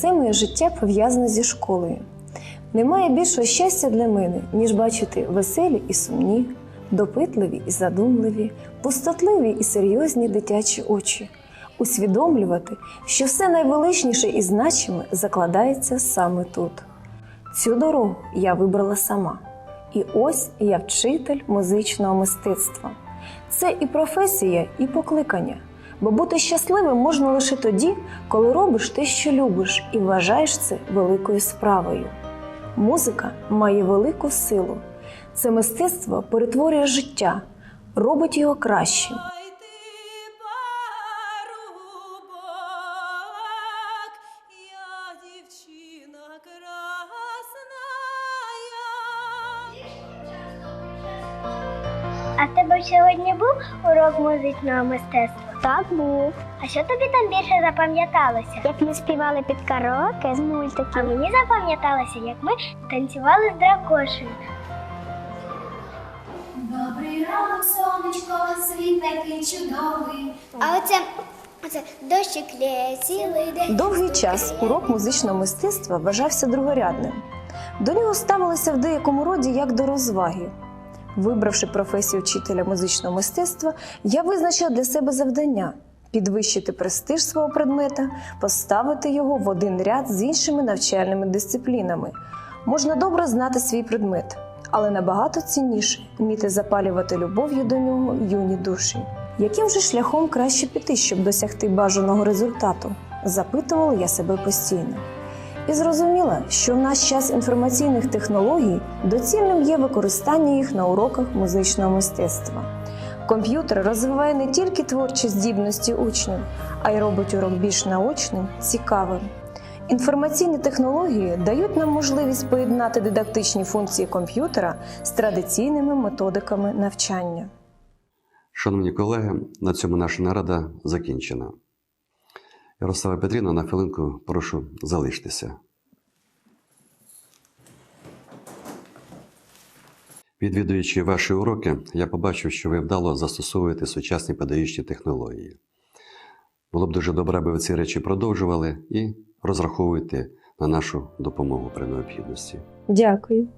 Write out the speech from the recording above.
Все моє життя пов'язане зі школою. Немає більшого щастя для мене, ніж бачити веселі і сумні, допитливі і задумливі, пустотливі і серйозні дитячі очі, усвідомлювати, що все найвеличніше і значиме закладається саме тут. Цю дорогу я вибрала сама. І ось я вчитель музичного мистецтва. Це і професія, і покликання. Бо бути щасливим можна лише тоді, коли робиш те, що любиш, і вважаєш це великою справою. Музика має велику силу. Це мистецтво перетворює життя, робить його кращим. В тебе сьогодні був урок музичного мистецтва? Так, був. А що тобі там більше запам'яталося? Як ми співали під караоке з мультиків. А мені запам'яталося, як ми танцювали з дракошею. Добрий ранок, сонечко, світ такий чудовий. А оце, оце дощик лє цілий день. Довгий час урок музичного мистецтва вважався другорядним. До нього ставилися в деякому роді як до розваги. Вибравши професію вчителя музичного мистецтва, я визначила для себе завдання підвищити престиж свого предмета, поставити його в один ряд з іншими навчальними дисциплінами. Можна добре знати свій предмет, але набагато цінніше вміти запалювати любов'ю до нього юні душі. Яким же шляхом краще піти, щоб досягти бажаного результату? запитувала я себе постійно. І зрозуміла, що в наш час інформаційних технологій доцільним є використання їх на уроках музичного мистецтва. Комп'ютер розвиває не тільки творчі здібності учнів, а й робить урок більш наочним, цікавим. Інформаційні технології дають нам можливість поєднати дидактичні функції комп'ютера з традиційними методиками навчання. Шановні колеги, на цьому наша нарада закінчена. Ярослава Петрівна, на хвилинку прошу залиштеся. Відвідуючи ваші уроки, я побачив, що ви вдало застосовуєте сучасні педагогічні технології. Було б дуже добре, аби ви ці речі продовжували і розраховуйте на нашу допомогу при необхідності. Дякую.